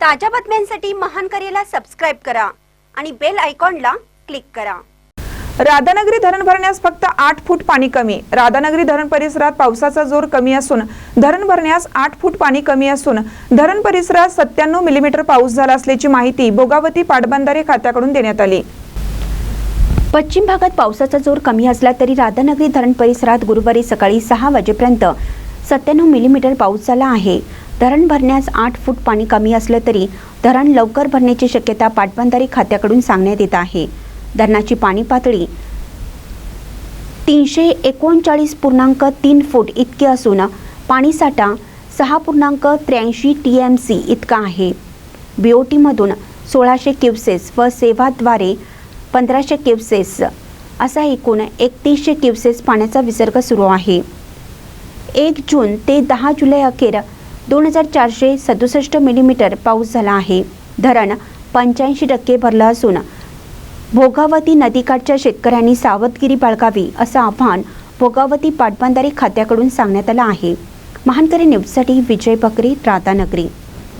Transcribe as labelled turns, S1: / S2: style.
S1: ताज्या बातम्यांसाठी महान करेला सबस्क्राईब करा आणि बेल आयकॉनला क्लिक करा.
S2: राधानगरी धरण भरण्यास फक्त आठ फूट पाणी कमी. राधानगरी धरण परिसरात पावसाचा जोर कमी असून धरण भरण्यास आठ फूट पाणी कमी असून धरण परिसरात सत्त्याण्णव मिलीमीटर पाऊस झाला असल्याची माहिती भोगावती पाटबंधारे खात्याकडून देण्यात आली.
S1: पश्चिम भागात पावसाचा जोर कमी असला तरी राधानगरी धरण परिसरात गुरुवारी सकाळी सहा वाजेपर्यंत सत्त्याण्णव मिलीमीटर पाऊस झाला आहे. धरण भरण्यास आठ फूट पाणी कमी असलं तरी धरण लवकर भरण्याची शक्यता पाटबंधारे खात्याकडून सांगण्यात येत आहे. धरणाची पाणी पातळी तीनशे एकोणचाळीस पूर्णांक तीन फूट इतके असून पाणीसाठा सहा पूर्णांक त्र्याऐंशी टी एम सी इतका आहे. बी ओ टीमधून सोळाशे क्युसेस व सेवाद्वारे पंधराशे क्युसेस असा एकूण एकतीसशे क्युसेस पाण्याचा विसर्ग सुरू आहे. एक जून ते दहा जुलै अखेर दोन हजार चारशे सदुसष्ट मिलीमीटर पाऊस झाला आहे. धरण पंच्याऐंशी टक्के भरलं असून भोगावती नदीकाठच्या शेतकऱ्यांनी सावधगिरी बाळगावी असं आव्हान भोगावती पाटबंधारे खात्याकडून सांगण्यात आलं आहे. महानकरी न्यूजसाठी विजय बकरी राधानगरी.